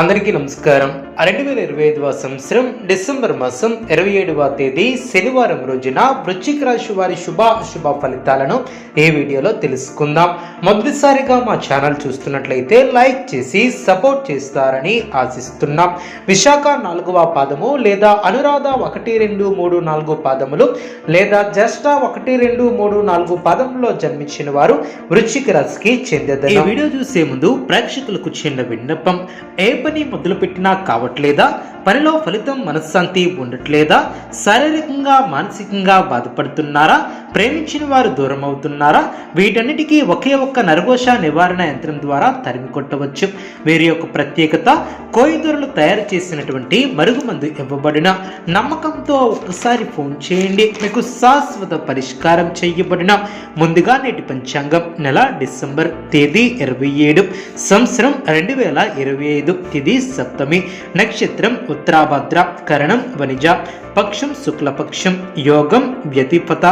అందరికీ నమస్కారం. రెండు వేల ఇరవై ఐదవ సంవత్సరం డిసెంబర్ మాసం ఇరవై ఏడవ తేదీ శనివారం రోజున వృశ్చిక రాశి వారి శుభ అశుభ ఫలితాలను ఈ వీడియోలో తెలుసుకుందాం. మొదటిసారిగా మా ఛానల్ చూస్తున్నట్లయితే లైక్ చేసి సపోర్ట్ చేస్తారని ఆశిస్తున్నాం. విశాఖ నాలుగవ పాదము లేదా అనురాధ ఒకటి రెండు మూడు నాలుగు పాదములు లేదా జ్యేష్ఠ ఒకటి రెండు మూడు నాలుగు పాదములో జన్మించిన వారు వృశ్చిక రాశికి చెందేది ఈ వీడియో చూసే ముందు ప్రేక్షకులకు చిన్న విన్నపం. ఏ పని మొదలుపెట్టినా కావట్లేదా? పనిలో ఫలితం మనశ్శాంతి ఉండట్లేదా? శారీరకంగా మానసికంగా బాధపడుతున్నారా? ప్రేమించిన వారు దూరం అవుతున్నారా వీటన్నిటికీ ఒకే ఒక్క నరఘోష నివారణ యంత్రం ద్వారా తరిమి కొట్టవచ్చు. వీరి యొక్క ప్రత్యేకత కోయిదొరలు తయారు చేసినటువంటి మరుగుమందు ఇవ్వబడిన నమ్మకంతో ఒక్కసారి ఫోన్ చేయండి. మీకు శాశ్వత పరిష్కారం చేయబడిన ముందుగా నేటి పంచాంగం నెల డిసెంబర్ తేదీ ఇరవై ఏడు సంవత్సరం రెండు వేల ఇరవై ఐదు తిది సప్తమి నక్షత్రం ఉత్తరాభద్ర కరణం వనిజ పక్షం శుక్లపక్షం యోగం వ్యతిపత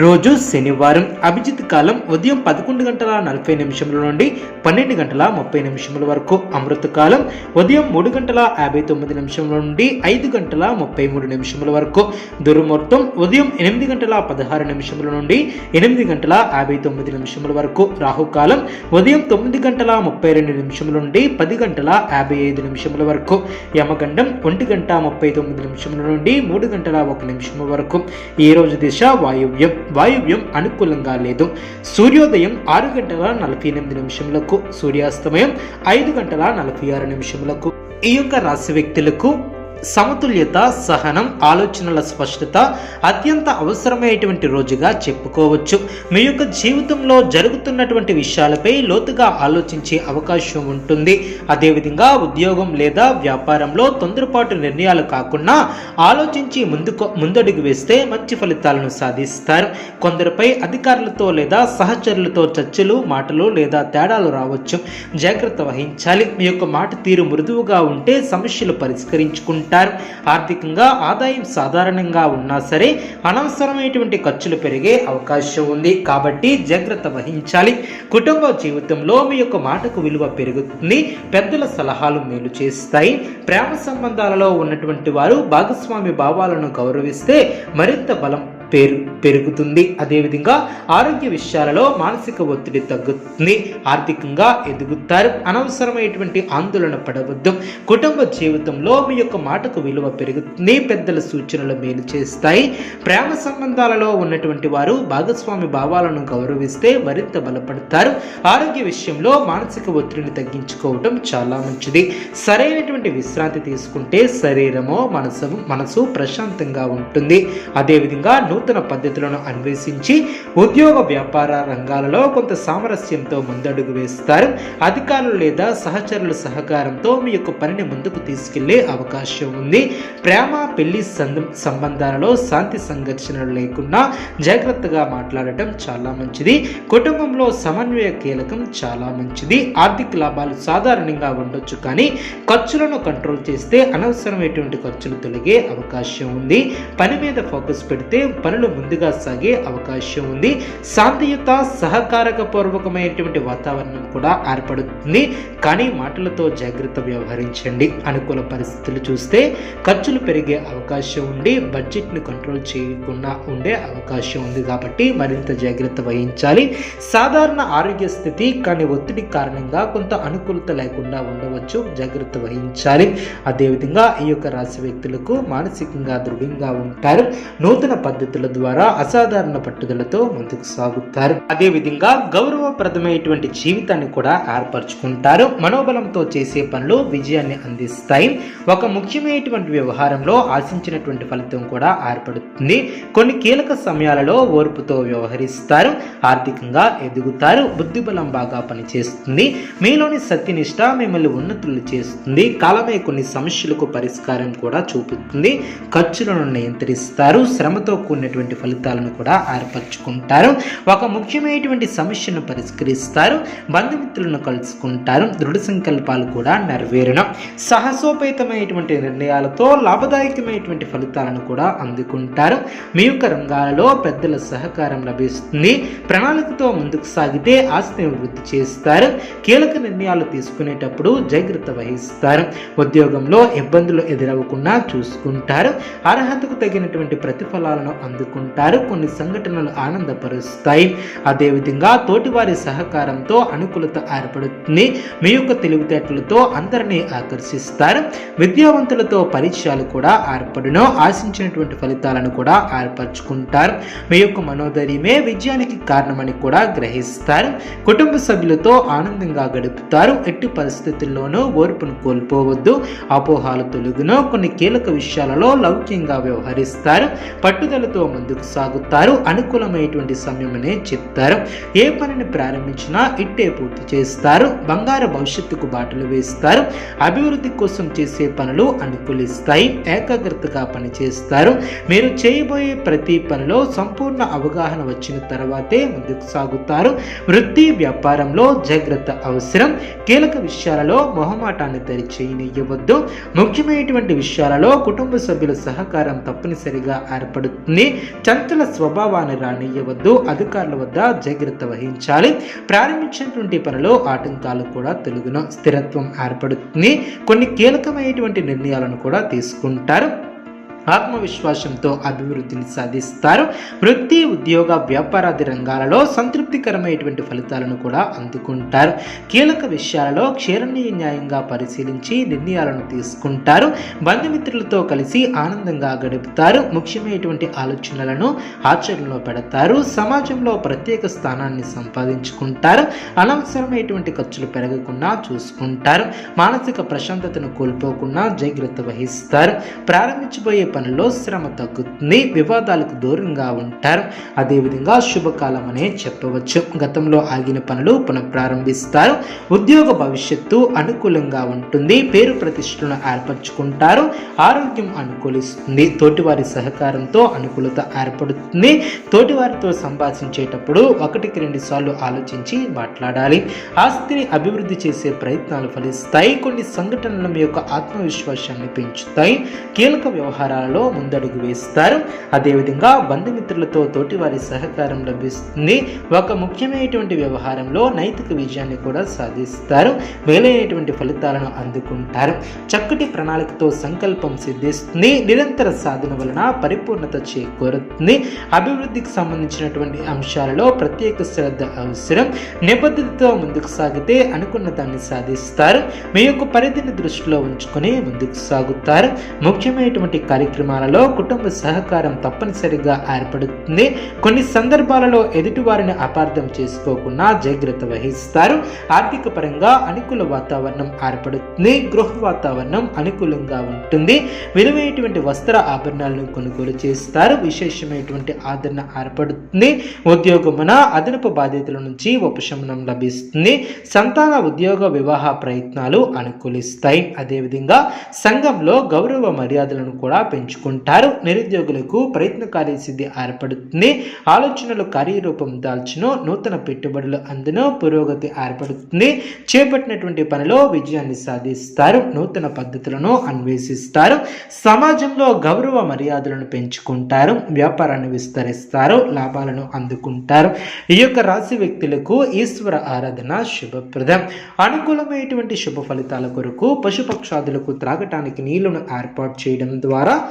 రోజు శనివారం అభిజిత్ కాలం ఉదయం పదకొండు గంటల నలభై నిమిషముల నుండి పన్నెండు గంటల ముప్పై నిమిషముల వరకు. అమృత కాలం ఉదయం మూడు గంటల యాభై తొమ్మిది నిమిషముల నుండి ఐదు గంటల ముప్పై మూడు నిమిషముల వరకు. దుర్ముహూర్తం ఉదయం ఎనిమిది గంటల పదహారు నిమిషముల నుండి ఎనిమిది గంటల యాభై తొమ్మిది నిమిషముల వరకు. రాహుకాలం ఉదయం తొమ్మిది గంటల ముప్పై రెండు నిమిషముల నుండి పది గంటల యాభై ఐదు నిమిషముల వరకు. యమగండం ఒంటి గంట ముప్పై తొమ్మిది నిమిషముల నుండి మూడు గంటల ఒక నిమిషం వరకు. ఈ రోజు దిశ వాయువ్యం. వాయువ్యం అనుకూలంగా లేదు. సూర్యోదయం ఆరు గంటల నలభై ఎనిమిది నిమిషములకు సూర్యాస్తమయం ఐదు గంటల నలభై ఆరు నిమిషములకు. ఈ యొక్క రాశి వ్యక్తులకు సమతుల్యత సహనం ఆలోచనల స్పష్టత అత్యంత అవసరమైనటువంటి రోజుగా చెప్పుకోవచ్చు. మీ యొక్క జీవితంలో జరుగుతున్నటువంటి విషయాలపై లోతుగా ఆలోచించే అవకాశం ఉంటుంది. అదేవిధంగా ఉద్యోగం లేదా వ్యాపారంలో తొందరపాటు నిర్ణయాలు కాకుండా ఆలోచించి ముందుకు ముందడుగు వేస్తే మంచి ఫలితాలను సాధిస్తారు. కొందరిపై అధికారులతో లేదా సహచరులతో చర్చలు మాటలు లేదా తేడాలు రావచ్చు. జాగ్రత్త వహించాలి. మీ యొక్క మాట తీరు మృదువుగా ఉంటే సమస్యలు పరిష్కరించుకుంటారు. ఆర్థికంగా ఆదాయం సాధారణంగా ఉన్నా సరే అనవసరమైనటువంటి ఖర్చులు పెరిగే అవకాశం ఉంది. కాబట్టి జాగ్రత్త వహించాలి. కుటుంబ జీవితంలో మీ యొక్క మాటకు విలువ పెరుగుతుంది. పెద్దల సలహాలు మేలు చేస్తాయి. ప్రేమ సంబంధాలలో ఉన్నటువంటి వారు భాగస్వామి భావాలను గౌరవిస్తే మరింత బలం పేరు పెరుగుతుంది. అదేవిధంగా ఆరోగ్య విషయాలలో మానసిక ఒత్తిడి తగ్గుతుంది. ఆర్థికంగా ఎదుగుతారు. అనవసరమైనటువంటి ఆందోళన పడవద్దు. కుటుంబ జీవితంలో మీ యొక్క మాటకు విలువ పెరుగుతుంది. పెద్దల సూచనలు మేలు చేస్తాయి. ప్రేమ సంబంధాలలో ఉన్నటువంటి వారు భాగస్వామి భావాలను గౌరవిస్తే మరింత బలపడతారు. ఆరోగ్య విషయంలో మానసిక ఒత్తిడిని తగ్గించుకోవటం చాలా మంచిది. సరైనటువంటి విశ్రాంతి తీసుకుంటే శరీరము మనసు మనసు ప్రశాంతంగా ఉంటుంది. అదేవిధంగా నూతన పద్ధతులను అన్వేషించి ఉద్యోగ వ్యాపార రంగాలలో కొంత సామరస్యంతో ముందడుగు వేస్తారు. అధికారులు లేదా సహచరుల సహకారంతో మీ యొక్క పనిని ముందుకు తీసుకెళ్ళే అవకాశం ఉంది. ప్రేమ పెళ్ళి సంబంధాలలో శాంతి సంఘర్షణలు లేకుండా జాగ్రత్తగా మాట్లాడటం చాలా మంచిది. కుటుంబంలో సమన్వయ కీలకం చాలా మంచిది. ఆర్థిక లాభాలు సాధారణంగా ఉండొచ్చు కానీ ఖర్చులను కంట్రోల్ చేస్తే అనవసరమైనటువంటి ఖర్చులు తొలగే అవకాశం ఉంది. పని మీద ఫోకస్ పెడితే పనులు ముందుగా సాగే అవకాశం ఉంది. శాంతియుత సహకారకపూర్వకమైనటువంటి వాతావరణం కూడా ఏర్పడుతుంది. కానీ మాటలతో జాగ్రత్త వ్యవహరించండి. అనుకూల పరిస్థితులు చూస్తే ఖర్చులు పెరిగే అవకాశం ఉండి బడ్జెట్ని కంట్రోల్ చేయకుండా ఉండే అవకాశం ఉంది కాబట్టి మరింత జాగ్రత్త వహించాలి. సాధారణ ఆరోగ్య స్థితి కానీ ఒత్తిడి కారణంగా కొంత అనుకూలత లేకుండా ఉండవచ్చు. జాగ్రత్త వహించాలి. అదేవిధంగా ఈ యొక్క రాశి వ్యక్తులకు మానసికంగా దృఢంగా ఉంటారు. నూతన పద్ధతి పద్ధతుల ద్వారా అసాధారణ పట్టుదలతో ముందుకు సాగుతారు. అదేవిధంగా గౌరవప్రదమైనటువంటి జీవితాన్ని కూడా ఏర్పరచుకుంటారు. మనోబలంతో చేసే పనులు విజయాన్ని అందిస్తాయి. ఒక ముఖ్యమైనటువంటి వ్యవహారంలో ఆశించినటువంటి ఫలితం కూడా ఏర్పడుతుంది. కొన్ని కీలక సమయాలలో ఓర్పుతో వ్యవహరిస్తారు. ఆర్థికంగా ఎదుగుతారు. బుద్ధిబలం బాగా పనిచేస్తుంది. మీలోని సత్యనిష్ట మిమ్మల్ని ఉన్నతులు చేస్తుంది. కాలమే కొన్ని సమస్యలకు పరిష్కారం కూడా చూపుతుంది. ఖర్చులను నియంత్రిస్తారు. శ్రమతో కూడిన అనుకూలమైనటువంటి ఫలితాలను కూడా ఏర్పరచుకుంటారు. ఒక ముఖ్యమైనటువంటి సమస్యను పరిష్కరిస్తారు. బంధుమిత్రులను కలుసుకుంటారు. దృఢ సంకల్పాలు కూడా నెరవేరును సాహసోపేతమైనటువంటి నిర్ణయాలతో లాభదాయకమైనటువంటి ఫలితాలను కూడా అందుకుంటారు. మీ యొక్క రంగాలలో పెద్దల సహకారం లభిస్తుంది. ప్రణాళికతో ముందుకు సాగితే ఆస్తిని వృద్ధి చేస్తారు. కీలక నిర్ణయాలు తీసుకునేటప్పుడు జాగ్రత్త వహిస్తారు. ఉద్యోగంలో ఇబ్బందులు ఎదురవ్వకుండా చూసుకుంటారు. అర్హతకు తగినటువంటి ప్రతిఫలాలను అందుకుంటారు కొన్ని సంఘటనలు ఆనందపరుస్తాయి. అదేవిధంగా తోటివారి సహకారంతో అనుకూలత ఏర్పడుతుంది. మీ యొక్క తెలివితేటలతో అందరినీ ఆకర్షిస్తారు. విద్యావంతులతో పరిచయాలు కూడా ఏర్పడును. ఆశించినటువంటి ఫలితాలను కూడా ఏర్పరచుకుంటారు. మీ యొక్క మనోధైర్యమే విజయానికి కారణమని కూడా గ్రహిస్తారు. కుటుంబ సభ్యులతో ఆనందంగా గడుపుతారు. ఎట్టి పరిస్థితుల్లోనూ ఓర్పును కోల్పోవద్దు. అపోహాలు తొలగును. కొన్ని కీలక విషయాలలో లౌక్యంగా వ్యవహరిస్తారు. పట్టుదలతో ముందుకు సాగుతారు. అనుకూలమైనటువంటి సమయమనే చెప్తారు. ఏ పనిని ప్రారంభించినా ఇట్టే పూర్తి చేస్తారు. బంగారు భవిష్యత్తుకు బాటలు వేస్తారు. అభివృద్ధి కోసం చేసే పనులు అనుకూలిస్తాయి. ఏకాగ్రతగా పనిచేస్తారు. మీరు చేయబోయే ప్రతి పనిలో సంపూర్ణ అవగాహన వచ్చిన తర్వాతే ముందుకు సాగుతారు. వృత్తి వ్యాపారంలో జాగ్రత్త అవసరం. కీలక విషయాలలో మొహమాటాన్ని తెరిచేయనివ్వద్దు ముఖ్యమైనటువంటి విషయాలలో కుటుంబ సభ్యుల సహకారం తప్పనిసరిగా ఏర్పడుతుంది. చంచల స్వభావాన్ని రానియవద్దు అధికారుల వద్ద జాగ్రత్త వహించాలి. ప్రారంభించినటువంటి పనిలో ఆటంకాలు కూడా తొలగును స్థిరత్వం ఏర్పడుతుంది. కొన్ని కీలకమైనటువంటి నిర్ణయాలను కూడా తీసుకుంటారు. ఆత్మవిశ్వాసంతో అభివృద్ధిని సాధిస్తారు. వృత్తి ఉద్యోగ వ్యాపారాది రంగాలలో సంతృప్తికరమైనటువంటి ఫలితాలను కూడా అందుకుంటారు. కీలక విషయాలలో క్షీరణీయ న్యాయంగా పరిశీలించి నిర్ణయాలను తీసుకుంటారు. బంధుమిత్రులతో కలిసి ఆనందంగా గడుపుతారు. ముఖ్యమైనటువంటి ఆలోచనలను ఆచరణలో పెడతారు. సమాజంలో ప్రత్యేక స్థానాన్ని సంపాదించుకుంటారు. అనవసరమైనటువంటి ఖర్చులు పెరగకుండా చూసుకుంటారు. మానసిక ప్రశాంతతను కోల్పోకుండా జాగ్రత్త వహిస్తారు. ప్రారంభించబోయే పనిలో శ్రమ తగ్గుతుంది వివాదాలకు దూరంగా ఉంటారు. అదేవిధంగా శుభకాలం అనే చెప్పవచ్చు. గతంలో ఆగిన పనులు పునఃప్రారంభిస్తారు. ఉద్యోగ భవిష్యత్తు అనుకూలంగా ఉంటుంది. పేరు ప్రతిష్టలను ఏర్పరచుకుంటారు. ఆరోగ్యం అనుకూలిస్తుంది. తోటివారి సహకారంతో అనుకూలత ఏర్పడుతుంది. తోటివారితో సంభాషించేటప్పుడు ఒకటికి రెండు సార్లు ఆలోచించి మాట్లాడాలి. ఆస్తిని అభివృద్ధి చేసే ప్రయత్నాలు ఫలిస్తాయి. కొన్ని సంఘటనల మీ యొక్క ఆత్మవిశ్వాసాన్ని పెంచుతాయి. కీలక వ్యవహారాలు వ్యవహారాలలో ముందడుగు వేస్తారు. అదేవిధంగా బంధుమిత్రులతో తోటి వారి సహకారం లభిస్తుంది. ఒక ముఖ్యమైనటువంటి వ్యవహారంలో నైతిక విజయాన్ని కూడా సాధిస్తారు. మేలైనటువంటి ఫలితాలను అందుకుంటారు. చక్కటి ప్రణాళికతో సంకల్పం సిద్ధిస్తుంది. నిరంతర సాధన వలన పరిపూర్ణత చేకూరుతుంది. అభివృద్ధికి సంబంధించినటువంటి అంశాలలో ప్రత్యేక శ్రద్ధ అవసరం. నిబద్ధతతో ముందుకు సాగితే అనుకున్న దాన్ని సాధిస్తారు. మీ యొక్క పరిధిని దృష్టిలో ఉంచుకొని ముందుకు సాగుతారు. ముఖ్యమైనటువంటి కార్యక్రమం కార్యక్రమాలలో కుటుంబ సహకారం తప్పనిసరిగా ఏర్పడుతుంది. కొన్ని సందర్భాలలో ఎదుటివారిని అపార్థం చేసుకోకుండా జాగ్రత్త వహిస్తారు. ఆర్థిక పరంగా అనుకూల వాతావరణం ఏర్పడుతుంది. గృహ వాతావరణం అనుకూలంగా ఉంటుంది. విలువైనటువంటి వస్త్ర ఆభరణాలను కొనుగోలు చేస్తారు. విశేషమైనటువంటి ఆదరణ ఏర్పడుతుంది. ఉద్యోగమున అదనపు బాధ్యతల నుంచి ఉపశమనం లభిస్తుంది. సంతాన ఉద్యోగ వివాహ ప్రయత్నాలు అనుకూలిస్తాయి. అదేవిధంగా సంఘంలో గౌరవ మర్యాదలను కూడా పెంచుకుంటారు నిరుద్యోగులకు ప్రయత్న కార్యసిద్ధి ఏర్పడుతుంది. ఆలోచనలు కార్యరూపం దాల్చును నూతన పెట్టుబడులు అందును పురోగతి ఏర్పడుతుంది. చేపట్టినటువంటి పనిలో విజయాన్ని సాధిస్తారు. నూతన పద్ధతులను అన్వేషిస్తారు. సమాజంలో గౌరవ మర్యాదలను పెంచుకుంటారు. వ్యాపారాన్ని విస్తరిస్తారు. లాభాలను అందుకుంటారు. ఈ యొక్క రాశి వ్యక్తులకు ఈశ్వర ఆరాధన శుభప్రదం. అనుకూలమైనటువంటి శుభ ఫలితాల కొరకు పశుపక్షాదులకు త్రాగటానికి నీళ్ళను ఏర్పాటు చేయడం ద్వారా